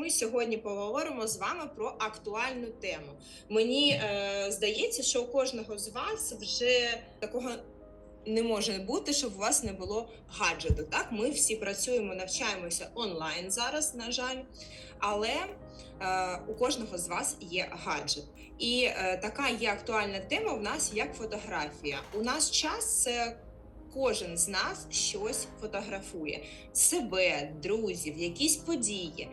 Ми сьогодні поговоримо з вами про актуальну тему. Мені е, здається, що у кожного з вас вже такого не може бути, щоб у вас не було гаджету. Так, ми всі працюємо, навчаємося онлайн зараз, на жаль, але е, у кожного з вас є гаджет. І е, така є актуальна тема в нас як фотографія. У нас час це кожен з нас щось фотографує себе, друзів, якісь події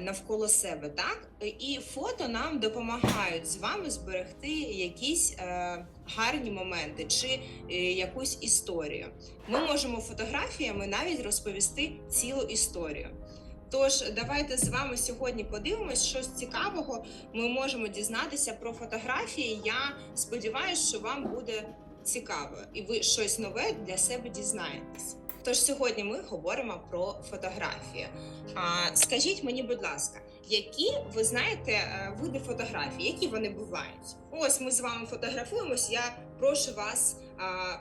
навколо себе. Так і фото нам допомагають з вами зберегти якісь е, гарні моменти чи е, якусь історію. Ми можемо фотографіями навіть розповісти цілу історію. Тож давайте з вами сьогодні подивимось, щось цікавого ми можемо дізнатися про фотографії. Я сподіваюся, що вам буде цікаво, і ви щось нове для себе дізнаєтесь. Тож сьогодні ми говоримо про фотографії. А, скажіть мені, будь ласка, які ви знаєте е, види фотографій, які вони бувають? Ось ми з вами фотографуємось. Я прошу вас а,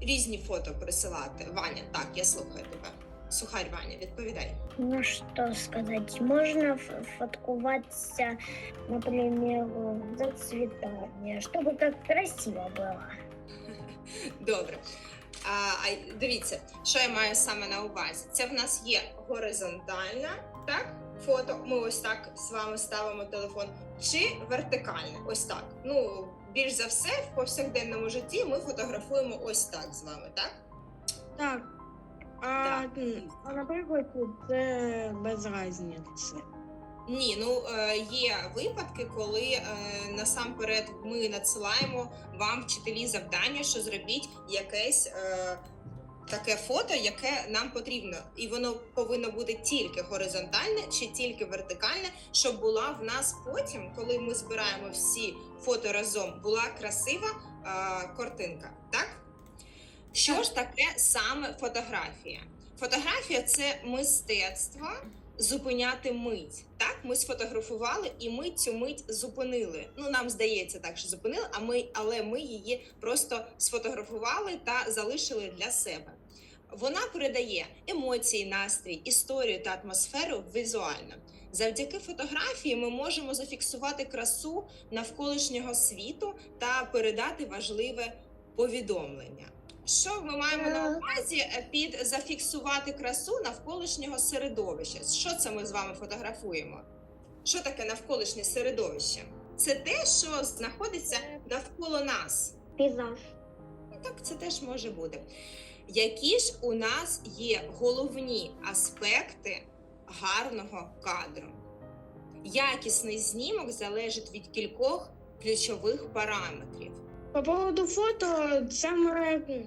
різні фото присилати. Ваня, так, я слухаю тебе. Сухарь Ваня, відповідай. Ну что сказать, можно ф- фоткуваться, например, зацветание, чтобы как красиво было. Добре. А, дивіться, що я маю саме на увазі. Це в нас є горизонтальне, так? Фото. Ми ось так з вами ставимо телефон, чи вертикальне, ось так. Ну, більш за все, в повсякденному житті ми фотографуємо ось так з вами, так? Так. А, Так. а наприклад, це без різниці. Ні, ну е, є випадки, коли е, насамперед ми надсилаємо вам вчителі завдання, що зробіть якесь е, таке фото, яке нам потрібно, і воно повинно бути тільки горизонтальне чи тільки вертикальне, щоб була в нас потім, коли ми збираємо всі фото разом, була красива е, картинка. Так? Що ж таке саме фотографія? Фотографія це мистецтво зупиняти мить. Так, ми сфотографували і ми цю мить зупинили. Ну нам здається так, що зупинили, а ми, але ми її просто сфотографували та залишили для себе. Вона передає емоції, настрій, історію та атмосферу візуально. Завдяки фотографії ми можемо зафіксувати красу навколишнього світу та передати важливе повідомлення. Що ми маємо на увазі е, під зафіксувати красу навколишнього середовища? Що це ми з вами фотографуємо? Що таке навколишнє середовище? Це те, що знаходиться навколо нас. Пейзаж. Ну, так це теж може бути. Які ж у нас є головні аспекти гарного кадру? Якісний знімок залежить від кількох ключових параметрів. По поводу фото, саме м,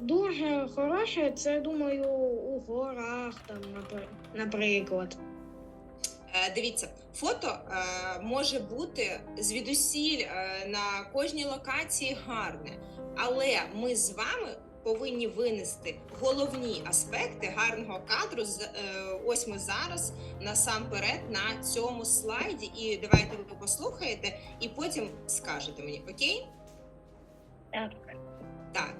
дуже хороше, це думаю, у горах, там, наприклад. Е, Дивіться, фото е, може бути звідусіль е, на кожній локації гарне, але ми з вами повинні винести головні аспекти гарного кадру. З- е, Ось ми зараз насамперед на цьому слайді. І давайте ви послухаєте, і потім скажете мені, окей? Так. Так.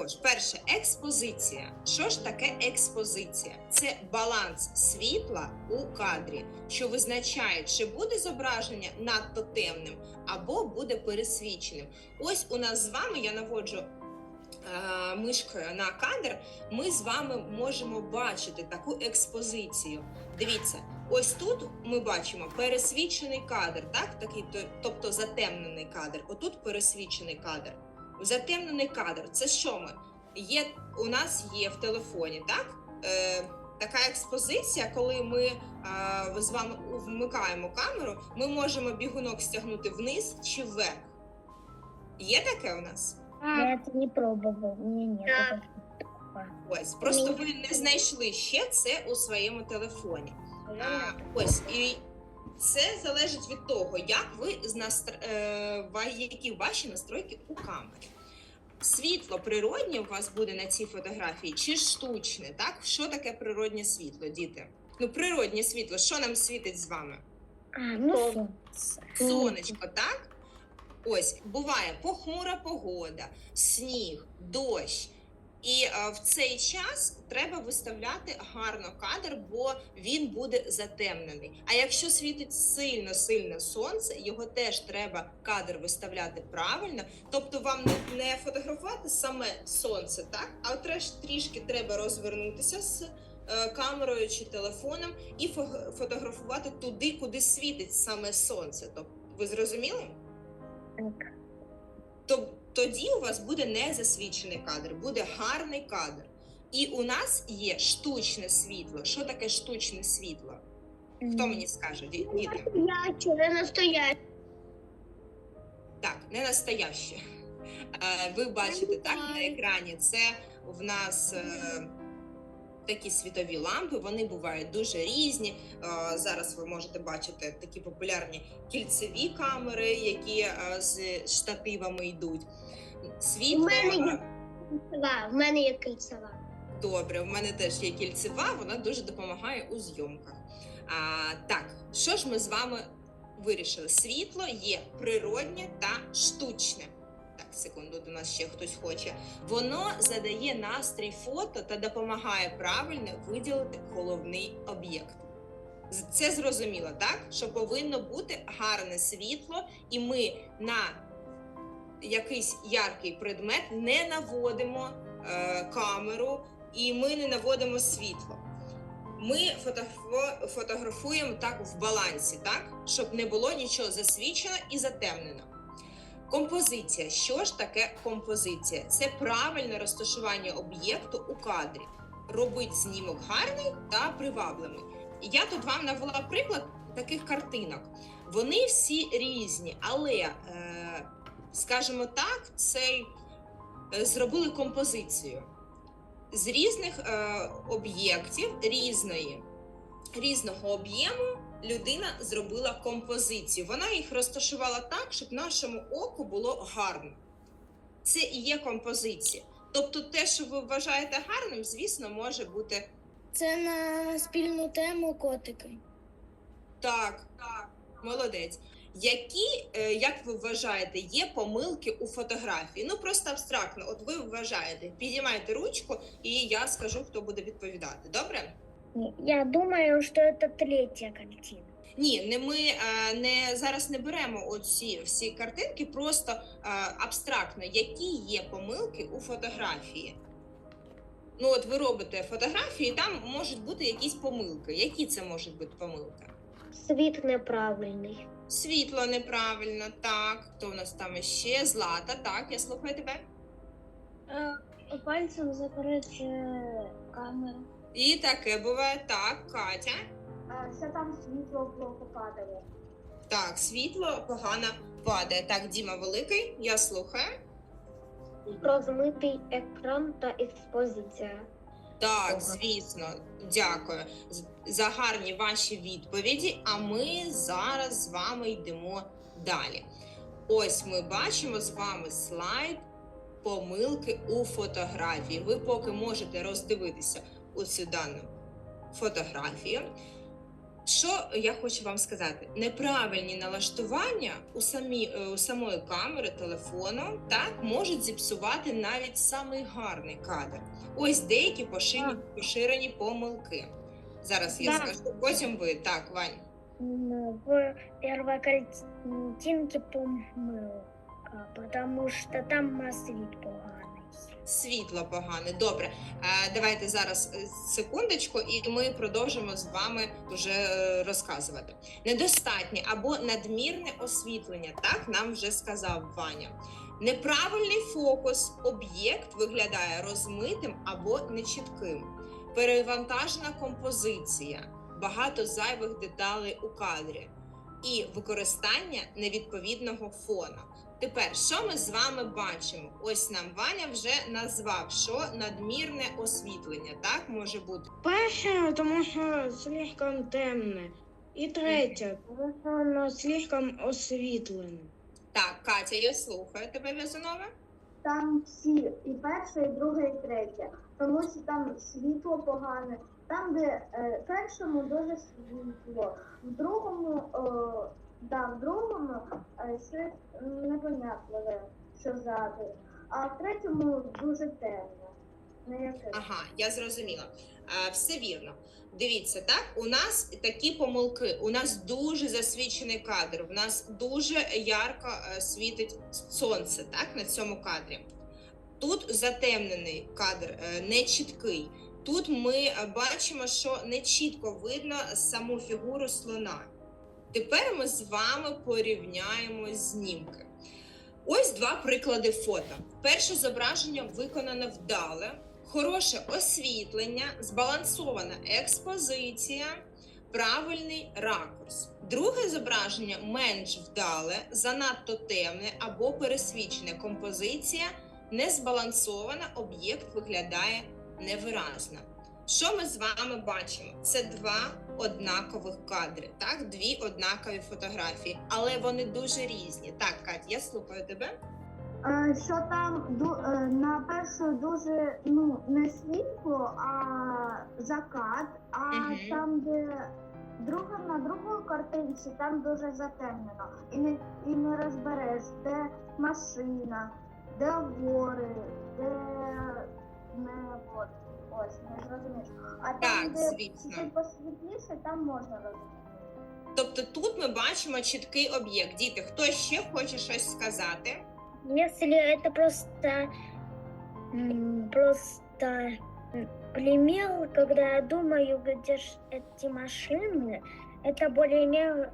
Також, перше, експозиція. Що ж таке експозиція? Це баланс світла у кадрі, що визначає, чи буде зображення надто темним або буде пересвіченим. Ось у нас з вами я наводжу е, мишкою на кадр. Ми з вами можемо бачити таку експозицію. Дивіться, ось тут ми бачимо пересвічений кадр, так? Такий, тобто затемнений кадр. Отут пересвічений кадр. Затемнений кадр. Це що ми? Є у нас є в телефоні, так? Е, така експозиція, коли ми е, з вами вмикаємо камеру, ми можемо бігунок стягнути вниз чи вверх. Є таке у нас? Я это не меня нет. Так. Ось, просто ви не знайшли ще це у своєму телефоні. А, ось і це залежить від того, як ви з настр... е, які ваші настройки у камері. Світло природнє у вас буде на цій фотографії чи штучне? Так, що таке природнє світло, діти? Ну, природнє світло, що нам світить з вами? Ну. Сонечко, так? Ось буває похмура погода, сніг, дощ. І е, в цей час треба виставляти гарно кадр, бо він буде затемнений. А якщо світить сильно сильно сонце, його теж треба кадр виставляти правильно. Тобто вам не, фотографувати саме сонце, так? А трішки треба розвернутися з е, камерою чи телефоном і фо- фотографувати туди, куди світить саме сонце. Тобто, ви зрозуміли? Так. то тоді у вас буде не засвічений кадр, буде гарний кадр. І у нас є штучне світло. Що таке штучне світло? Хто мені скаже? Ді- Діти? Настоящее, не настояще. Так, не настояще. Е, Ви бачите так на екрані. Це в нас е, такі світові лампи. Вони бувають дуже різні. Е, Зараз ви можете бачити такі популярні кільцеві камери, які е, з штативами йдуть. Світло. У мене є. е, Кільцева, в мене є кільцева. Добре, в мене теж є кільцева, вона дуже допомагає у зйомках. А, так, що ж ми з вами вирішили? Світло є природнє та штучне. Секунду, до нас ще хтось хоче. Воно задає настрій фото та допомагає правильно виділити головний об'єкт. Це зрозуміло, так? Що повинно бути гарне світло, і ми на якийсь яркий предмет не наводимо е, камеру і ми не наводимо світло. Ми фотографуємо так в балансі, так? щоб не було нічого засвічено і затемнено. Композиція. Що ж таке композиція? Це правильне розташування об'єкту у кадрі. Робить знімок гарний та привабливий. І я тут вам навела приклад таких картинок. Вони всі різні, але, е, скажімо так, цей е, зробили композицію з різних е, об'єктів різної, різного об'єму людина зробила композицію. Вона їх розташувала так, щоб нашому оку було гарно. Це і є композиція. Тобто, те, що ви вважаєте гарним, звісно, може бути Це на спільну тему котики. так, так, молодець. Які, е, як ви вважаєте, є помилки у фотографії? Ну просто абстрактно. От ви вважаєте, підіймайте ручку, і я скажу, хто буде відповідати. Добре? Я думаю, что это третья картина. Ні, не ми не зараз не беремо оці всі картинки, просто абстрактно, які є помилки у фотографії. Ну, от ви робите фотографії, і там можуть бути якісь помилки. Які це можуть бути помилки? Світ неправильний. Світло неправильно, так. Хто у нас там ще? Злата, так, я слухаю тебе. Е, Пальцем закрити камеру. І таке буває так, Катя. Це там світло плохо падає. Так, світло погано падає. Так, Діма Великий, я слухаю. Розмитий екран та експозиція. Так, звісно, дякую за гарні ваші відповіді. А ми зараз з вами йдемо далі. Ось ми бачимо з вами слайд помилки у фотографії. Ви поки можете роздивитися у цю дану фотографію. Що я хочу вам сказати? Неправильні налаштування у самі е, у самої камери телефону так можуть зіпсувати навіть самий гарний кадр. Ось деякі поширені, поширені помилки. Зараз я Так. скажу, потім ви. Так, Вань. Ну, в первой картинке помилка, потому что там світ поганий. Світло погане. Добре. Давайте зараз е, секундочку, і ми продовжимо з вами вже е, розказувати. Недостатнє або надмірне освітлення, так нам вже сказав Ваня. Неправильний фокус, об'єкт виглядає розмитим або нечітким. Перевантажена композиція, багато зайвих деталей у кадрі і використання невідповідного фона. Тепер, що ми з вами бачимо? Ось нам Ваня вже назвав, що надмірне освітлення, так може бути. Перше, тому що слишком темне. І третє, тому що воно слишком освітлене. Так, Катя, я слухаю тебе, В'язанова. Там всі і перше, і друге, і третє. Тому що там світло погане. Там, де е, першому дуже світло, в другому, е, да, в другому е, щось непонятливе, що ззаду, а в третьому дуже темно. Ага, я зрозуміла. А, все вірно. Дивіться, так у нас такі помилки. У нас дуже засвічений кадр. У нас дуже ярко е, світить сонце, так на цьому кадрі. Тут затемнений кадр, е, не чіткий. Тут ми е, бачимо, що не чітко видно саму фігуру слона. Тепер ми з вами порівняємо знімки. Ось два приклади фото. Перше зображення виконане вдале, хороше освітлення, збалансована експозиція, правильний ракурс. Друге зображення менш вдале, занадто темне або пересвічене. Композиція не збалансована, об'єкт виглядає невиразно. Що ми з вами бачимо? Це два однакових кадри, так, дві однакові фотографії, але вони дуже різні. Так, Кать, я слухаю тебе. Е, Що там ду- е, на першу дуже ну не світло, а закат, а Мгм. там, де друга на другій картинці, там дуже затемнено. І не і не розбереш, де машина, де гори, де не от, ось не зрозумієш. А Так, там, де звісно. чуть посвітліше, там можна розуміти. Тобто тут ми бачимо чіткий об'єкт. Діти, хто ще хоче щось сказати? Если это просто, м, просто м, пример, когда я думаю, где ж эти машины, это более-менее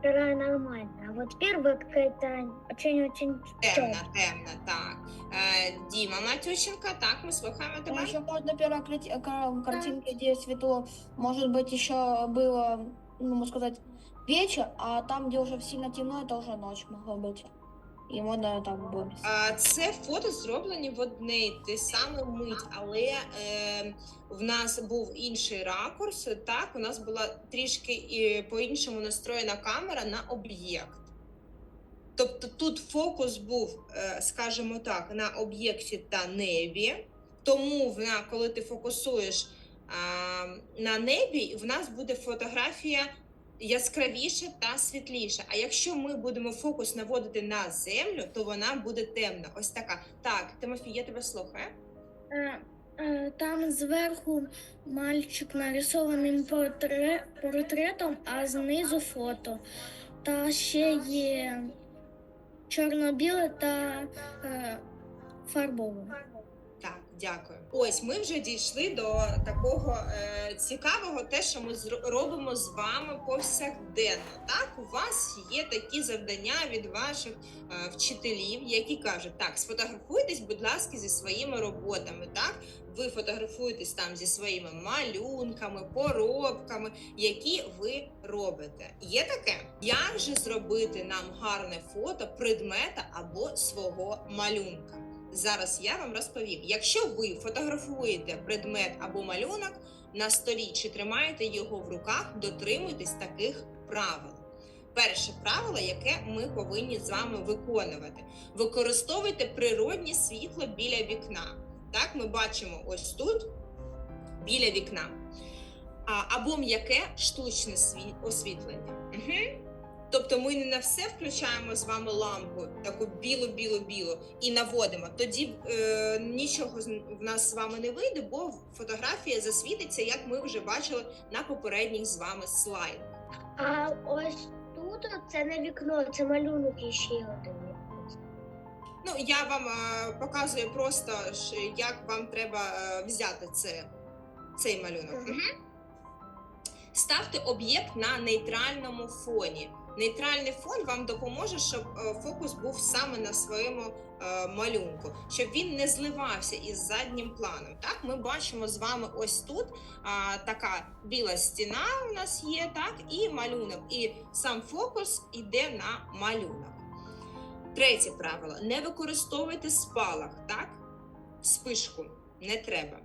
вторая нормальная. А вот первая какая-то очень-очень Темна, темна, так. Е, Діма Матющенка, так, ми слухаємо Ну, тебе. еще можно первая крати- э, ка- картинка, где светло, может быть, еще было, ну, можно сказать, вечер, а там, где уже сильно темно, это уже ночь могло быть. И можно так. А, Це фото зроблені в одне й те саме мить, але е, в нас був інший ракурс. Так, у нас була трішки по-іншому настроєна камера на об'єкт. Тобто тут фокус був, е, скажімо так, на об'єкті та небі. Тому коли ти фокусуєш на небі, в нас буде фотографія яскравіша та світліша. А якщо ми будемо фокус наводити на землю, то вона буде темна. Ось така. Так, Тимофій, я тебе слухаю. Е, е, Там зверху мальчик нарисованим портре- портретом, а знизу фото. Та ще є чорно-біле та е, фарбове. Дякую. Ось ми вже дійшли до такого е, цікавого, те, що ми робимо з вами повсякденно. Так, у вас є такі завдання від ваших е, вчителів, які кажуть: так, сфотографуйтесь, будь ласка, зі своїми роботами. Так, ви фотографуєтесь там зі своїми малюнками, поробками, які ви робите. Є таке, як же зробити нам гарне фото предмета або свого малюнка? Зараз я вам розповім. Якщо ви фотографуєте предмет або малюнок на столі чи тримаєте його в руках, дотримуйтесь таких правил. Перше правило, яке ми повинні з вами виконувати: використовуйте природнє світло біля вікна. Так, ми бачимо ось тут біля вікна. Або м'яке штучне освітлення. Угу. Тобто ми не на все включаємо з вами лампу, таку білу-білу-білу, і наводимо. Тоді е, нічого в нас з вами не вийде, бо фотографія засвітиться, як ми вже бачили на попередніх з вами слайдах. А ось тут це не вікно, це малюнок ще один. Ну, я вам е, показую просто, як вам треба е, взяти це, цей малюнок. Мгм. Ставте об'єкт на нейтральному фоні. Нейтральний фон вам допоможе, щоб е, фокус був саме на своєму е, малюнку, щоб він не зливався із заднім планом. Так, ми бачимо з вами ось тут а, така біла стіна у нас є, так, і малюнок. І сам фокус іде на малюнок. Третє правило: не використовуйте спалах, так? Спишку не треба.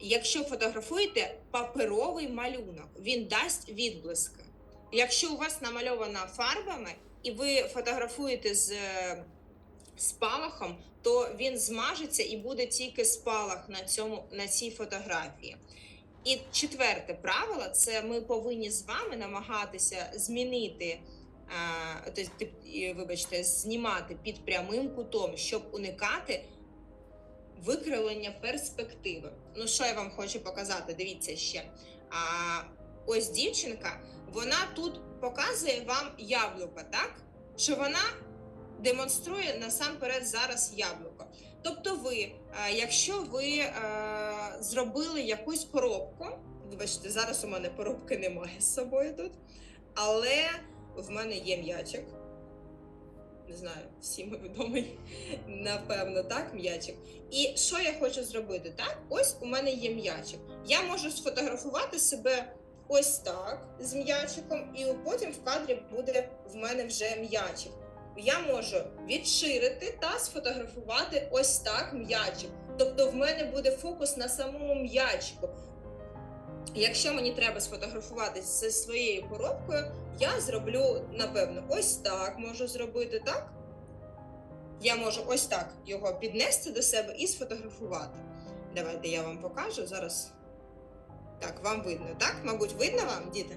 Якщо фотографуєте паперовий малюнок, він дасть відблиски. Якщо у вас намальована фарбами і ви фотографуєте з е, спалахом, то він змажеться і буде тільки спалах на, цьому, на цій фотографії. І четверте правило це ми повинні з вами намагатися змінити, тобто, вибачте, знімати під прямим кутом, щоб уникати викривлення перспективи. Ну, що я вам хочу показати? Дивіться ще. А, ось дівчинка, вона тут показує вам яблуко, так? Що вона демонструє насамперед зараз яблуко. Тобто, ви, е, якщо ви е, зробили якусь поробку, вибачте, зараз у мене поробки немає з собою тут, але в мене є м'ячик. Не знаю, всім відомий, напевно, так, м'ячик. І що я хочу зробити? Так, ось у мене є м'ячик. Я можу сфотографувати себе ось так з м'ячиком, і потім в кадрі буде в мене вже м'ячик. Я можу відширити та сфотографувати ось так м'ячик. Тобто в мене буде фокус на самому м'ячику. Якщо мені треба сфотографуватися зі своєю коробкою, я зроблю, напевно, ось так можу зробити, так? Я можу ось так його піднести до себе і сфотографувати. Давайте я вам покажу зараз. Так, вам видно, так? Мабуть, видно вам, діти?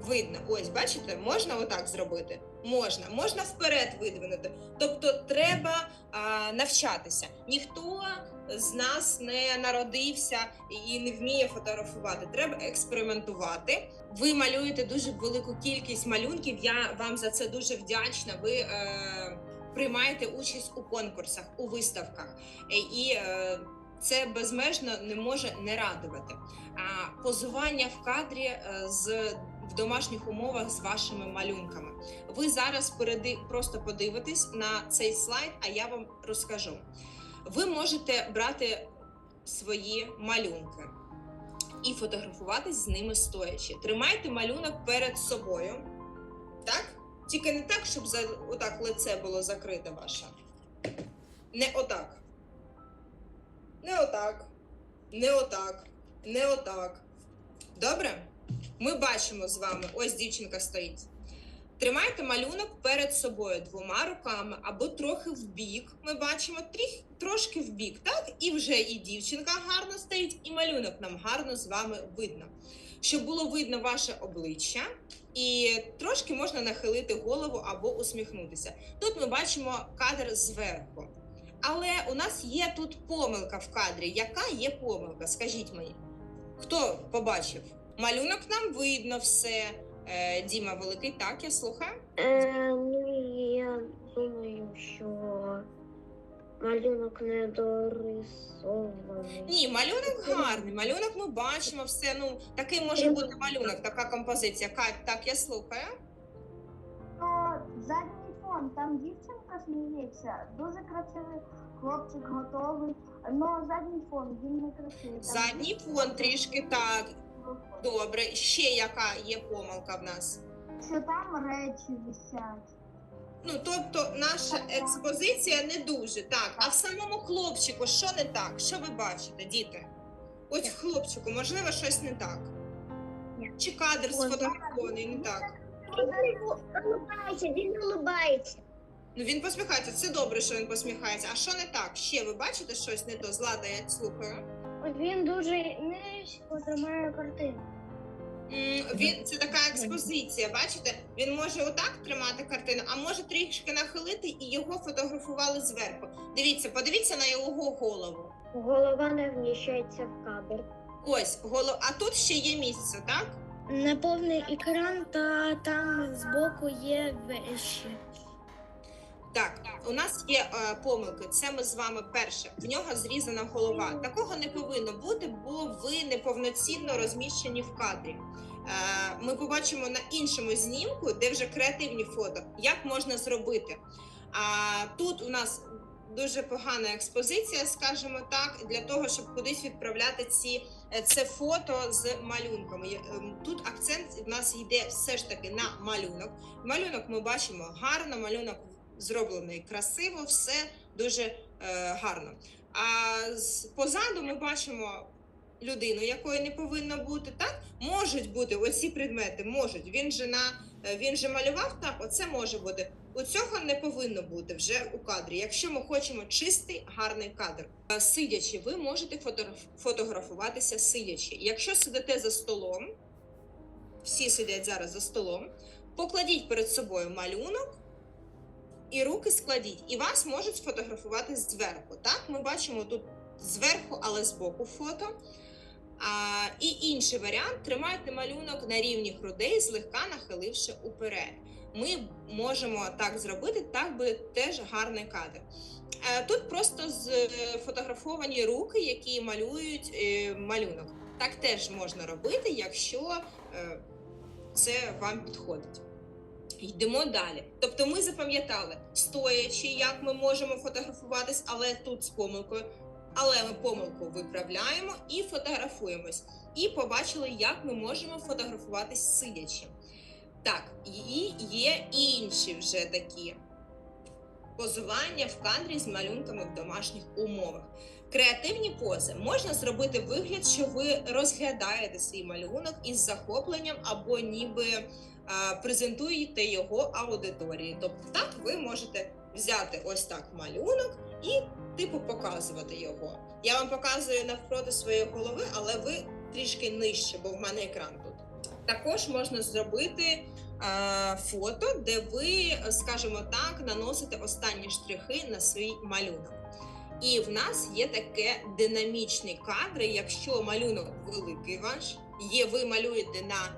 Видно, ось бачите, можна отак зробити. Можна, можна вперед видвинути. Тобто треба а, навчатися. Ніхто з нас не народився і не вміє фотографувати. Треба експериментувати. Ви малюєте дуже велику кількість малюнків. Я вам за це дуже вдячна. Ви е, приймаєте участь у конкурсах, у виставках. Е, І е, це безмежно не може не радувати. А позування в кадрі е, з в домашніх умовах з вашими малюнками. Ви зараз переди просто подивитесь на цей слайд, а я вам розкажу. Ви можете брати свої малюнки і фотографуватись з ними стоячи. Тримайте малюнок перед собою, так? Тільки не так, щоб за отак лице було закрите ваше. Не отак. Не отак. Не отак. Не отак. Добре? Ми бачимо з вами, ось дівчинка стоїть. Тримайте малюнок перед собою двома руками або трохи в бік. Ми бачимо тріх, трошки в бік, так? І вже і дівчинка гарно стоїть, і малюнок нам гарно з вами видно. Щоб було видно ваше обличчя, і трошки можна нахилити голову або усміхнутися. Тут ми бачимо кадр зверху. Але у нас є тут помилка в кадрі. Яка є помилка? Скажіть мені, хто побачив? Малюнок нам видно все. Е, Діма великий, так, я слухаю. Е, ну, я думаю, що малюнок не дорисований. Ні, малюнок гарний. Малюнок ми бачимо все. Ну такий може бути малюнок, така композиція. Кать, так, я слухаю. То задній там дівчинка сміється, дуже красивий хлопчик готовий. Но задній фон він не красивий. Там Задній фон трішки так. Добре. Ще яка є помилка в нас? Що там речі висять. Ну, тобто, наша експозиція не дуже так. А в самому хлопчику, що не так? Що ви бачите, діти? Ось хлопчику, можливо, щось не так. Чи кадр сфотографований не так? Він улыбається, він улыбається. Ну він посміхається. Це добре, що він посміхається. А що не так? Ще ви бачите щось не то? Злада, я слухаю. Він дуже низько тримає картину. М, Він це така експозиція. Бачите? Він може отак тримати картину, а може трішки нахилити і його фотографували зверху. Дивіться, подивіться на його голову. Голова не вміщається в кадр. Ось голова. А тут ще є місце, так? Неповний екран, та там збоку є вещі. Так, у нас є е, помилки. Це ми з вами перше. В нього зрізана голова. Такого не повинно бути, бо ви неповноцінно розміщені в кадрі. Е, ми побачимо на іншому знімку, де вже креативні фото, як можна зробити. А тут у нас дуже погана експозиція, скажімо так, для того, щоб кудись відправляти ці е, це фото з малюнками. Ем, Тут акцент в нас йде все ж таки на малюнок. Малюнок ми бачимо гарно, малюнок зроблений красиво, все дуже е, гарно. А з позаду ми бачимо людину, якої не повинно бути. Так можуть бути оці предмети, можуть. Він же е, він же малював так. Оце може бути. У цього не повинно бути вже у кадрі. Якщо ми хочемо чистий гарний кадр, Е, сидячи, ви можете фотографуватися сидячи. Якщо сидите за столом, всі сидять зараз за столом, покладіть перед собою малюнок і руки складіть, і вас можуть сфотографувати зверху. Так, ми бачимо тут зверху, але збоку фото. А, і інший варіант тримайте малюнок на рівні грудей, злегка нахиливши уперед. Ми можемо так зробити, так буде теж гарний кадр. Е, Тут просто сфотографовані руки, які малюють е, малюнок. Так теж можна робити, якщо е, це вам підходить. Йдемо далі. Тобто ми запам'ятали, стоячи, як ми можемо фотографуватись, але тут з помилкою. Але ми помилку виправляємо і фотографуємось. І побачили, як ми можемо фотографуватись сидячи. Так, і є інші вже такі позування в кадрі з малюнками в домашніх умовах. Креативні пози можна зробити вигляд, що ви розглядаєте свій малюнок із захопленням або ніби а, презентуєте його аудиторії. Тобто, так ви можете взяти ось так малюнок і типу показувати його. Я вам показую навпроти своєї голови, але ви трішки нижче, бо в мене екран тут. Також можна зробити е, фото, де ви, скажімо так, наносите останні штрихи на свій малюнок. І в нас є таке динамічні кадри. Якщо малюнок великий ваш, є ви малюєте на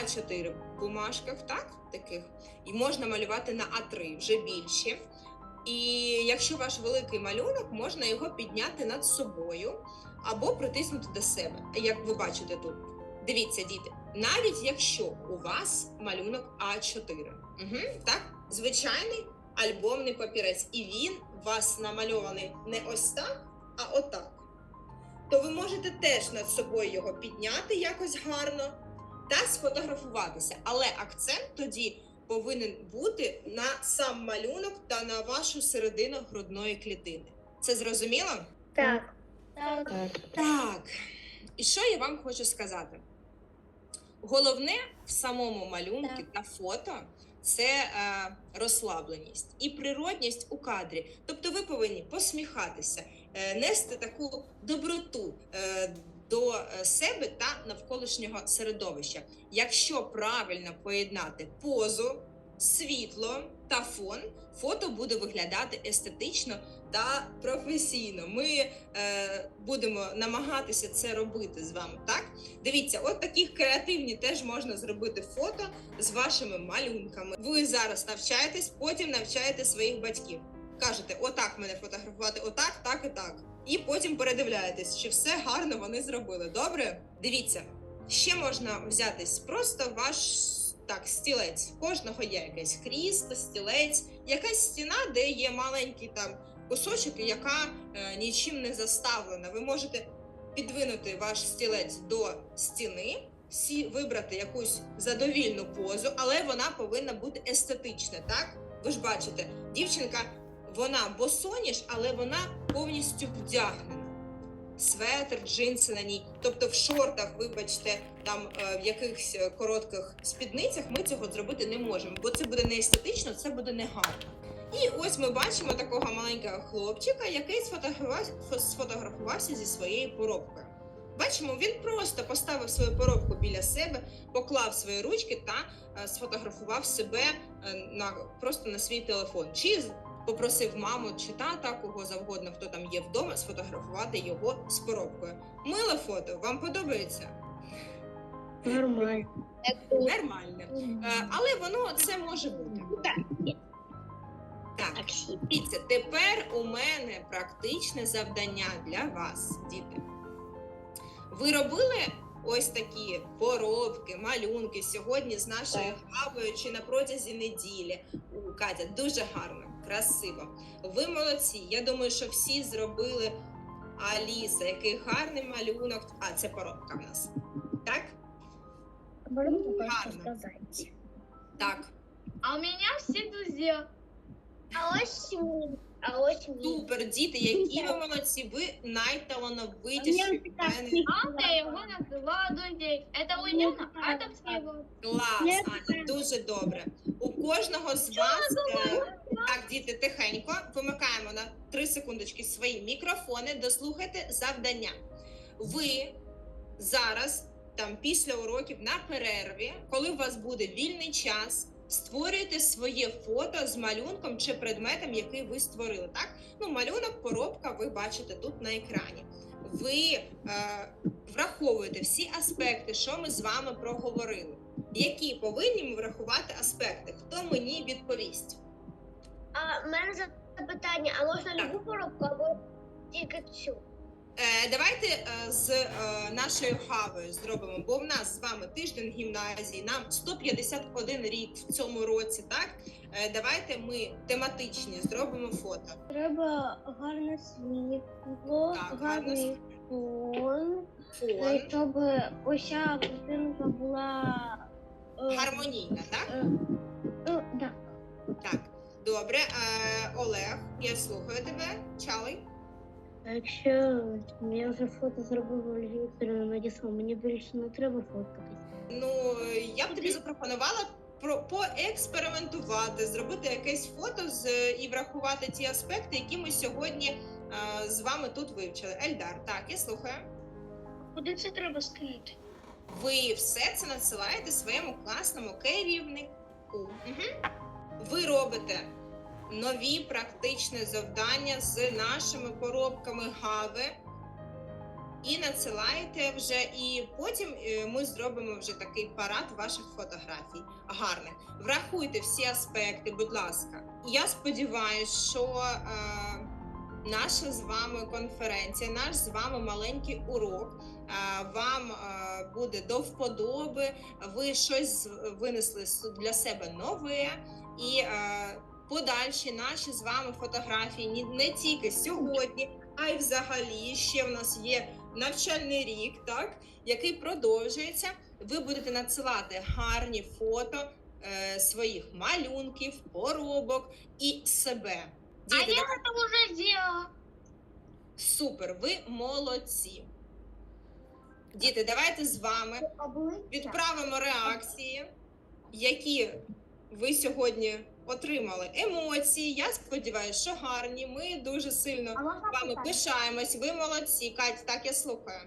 А4 бумажках, так, таких, і можна малювати на А3 вже більше. І якщо ваш великий малюнок, можна його підняти над собою або притиснути до себе. Як ви бачите тут. Дивіться, діти, навіть якщо у вас малюнок А4, угу, так, звичайний альбомний папірець, і він у вас намальований не ось так, а отак. То ви можете теж над собою його підняти якось гарно та сфотографуватися. Але акцент тоді повинен бути на сам малюнок та на вашу середину грудної клітини. Це зрозуміло? Так. Так. Так. І що я вам хочу сказати? Головне в самому малюнку та фото це е, розслабленість і природність у кадрі. Тобто ви повинні посміхатися, е, нести таку доброту е, до е, себе та навколишнього середовища. Якщо правильно поєднати позу, світло та фон, фото буде виглядати естетично та професійно. Ми е, будемо намагатися це робити з вами. Так, дивіться, от таких креативні теж можна зробити фото з вашими малюнками. Ви зараз навчаєтесь, потім навчаєте своїх батьків. Кажете, отак мене фотографувати, отак, так і так. І потім передивляєтесь, чи все гарно вони зробили. Добре? Дивіться, ще можна взятись просто ваш так, стілець. Кожного є якесь крісло, стілець, якась стіна, де є маленький там кусочок, яка е, нічим не заставлена. Ви можете підвинути ваш стілець до стіни, сі, вибрати якусь задовільну позу, але вона повинна бути естетична. Так, ви ж бачите, дівчинка, вона босоніж, але вона повністю вдягнена. Светр, джинси на ній, тобто в шортах, вибачте, там е, в якихось е, коротких спідницях ми цього зробити не можемо, бо це буде не естетично, це буде не гарно. І ось ми бачимо такого маленького хлопчика, який сфотографувався, зі своєю поробкою. Бачимо, він просто поставив свою поробку біля себе, поклав свої ручки та е, сфотографував себе на просто на свій телефон. Чи попросив маму чи тата, кого завгодно, хто там є вдома, сфотографувати його з поробкою. Миле фото, вам подобається? Нормально. Нормально. Е, але воно це може бути. Так. Дивіться, тепер у мене практичне завдання для вас, діти. Ви робили ось такі поробки, малюнки сьогодні з нашою гавою чи на протязі неділі. У Катя дуже гарно, красиво. Ви молодці. Я думаю, що всі зробили Аліса, який гарний малюнок. А, це поробка в нас. Так? Гарно. Так. А у меня все друзья. А ось мій А ось мій. Супер, діти, які ви молодці, ви найталановитіші в мене. Анна его называла друзей. Это Ульяна, а это Ксева. Клас, Аня, дуже добре. У кожного з вас е, так, діти, тихенько вимикаємо на 3 секундочки свої мікрофони, дослухайте завдання. Ви зараз, там після уроків на перерві, коли у вас буде вільний час, створюєте своє фото з малюнком чи предметом, який ви створили. Так, ну малюнок, коробка, ви бачите тут на екрані. Ви е, враховуєте всі аспекти, що ми з вами проговорили. Які повинні ми врахувати аспекти? Хто мені відповість? А в мене запитання, а можна Так. любу коробку або тільки цю? Е, давайте е, з е, нашою хавою зробимо, бо в нас з вами тиждень гімназії, нам 151 рік в цьому році. Так давайте ми тематичні зробимо фото. Треба гарне світло, Так, гарний фон, Фон щоб уся картинка була гармонійна, так? ну, да. Так, добре. Олег, я слухаю тебе. Чалий. А якщо я вже фото зробила Ольга Вікторівна надіслала, мені більше не треба фоткатись. Ну я б тобі запропонувала про поекспериментувати, зробити якесь фото з і врахувати ті аспекти, які ми сьогодні е, з вами тут вивчили. Ельдар, так, я слухаю. Куди це треба скинути? Ви все це надсилаєте своєму класному керівнику. Угу. Ви робите нові практичні завдання з нашими коробками Гави і надсилаєте вже, і потім е, ми зробимо вже такий парад ваших фотографій. Гарних. Врахуйте всі аспекти, будь ласка. Я сподіваюся, що е, наша з вами конференція, наш з вами маленький урок е, вам е, буде до вподоби, ви щось винесли для себе нове і е, подальші наші з вами фотографії не тільки сьогодні, а й взагалі ще в нас є навчальний рік, так який продовжується. Ви будете надсилати гарні фото е, своїх малюнків, поробок і себе. Діти, давайте- це вже зробила. Супер, ви молодці. Діти, давайте з вами відправимо реакції, які ви сьогодні отримали. Емоції. Я сподіваюся, що гарні. Ми дуже сильно вами пишаємось. Ви молодці. Кать, так я слухаю.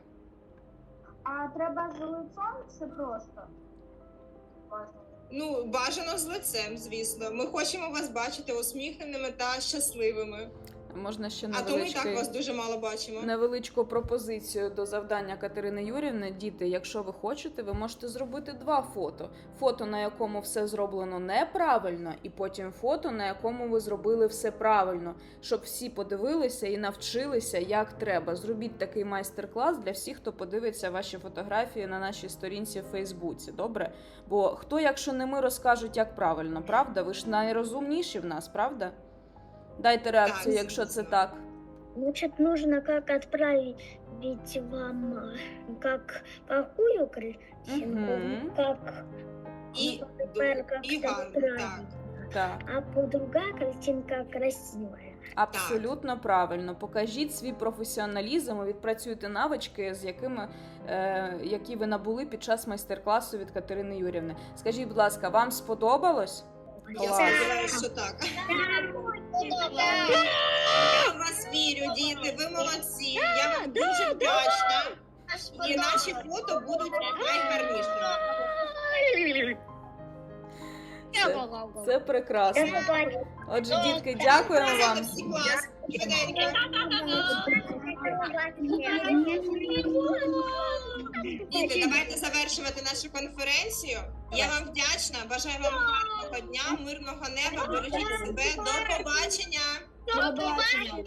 А треба з лицом чи просто? Ну, бажано з лицем, звісно. Ми хочемо вас бачити усміхненими та щасливими. Можна ще А то ми так вас дуже мало бачимо. невеличку пропозицію до завдання Катерини Юрівни. Діти, якщо ви хочете, ви можете зробити два фото: фото, на якому все зроблено неправильно, і потім фото, на якому ви зробили все правильно, щоб всі подивилися і навчилися, як треба. Зробіть такий майстер-клас для всіх, хто подивиться ваші фотографії на нашій сторінці в Фейсбуці. Добре? Бо хто, якщо не ми, розкажуть, як правильно, правда? Ви ж найрозумніші в нас, правда? Дайте реакцію, Так, якщо це звісно. так. Значит, нужно как отправить вам, как какую картинку, Мгм. как І, ну, как і гарно, так. Так. а по другая картинка красивая. Абсолютно правильно. Покажіть свій професіоналізм і відпрацюйте навички, з якими е, які ви набули під час майстер-класу від Катерини Юрівни. Скажіть, будь ласка, вам сподобалось? Я сподіваюся, що так. Я в вас вірю, діти. Ви молодці. Я вам дуже вдячна. І наші фото будуть найгарнішими. Це, це прекрасно. Отже, дітки, дякуємо вам. Всі. Діти, давайте завершувати нашу конференцію. Я вам вдячна. Бажаю вам гарного дня, мирного неба. Бережіть себе. До побачення. До побачення.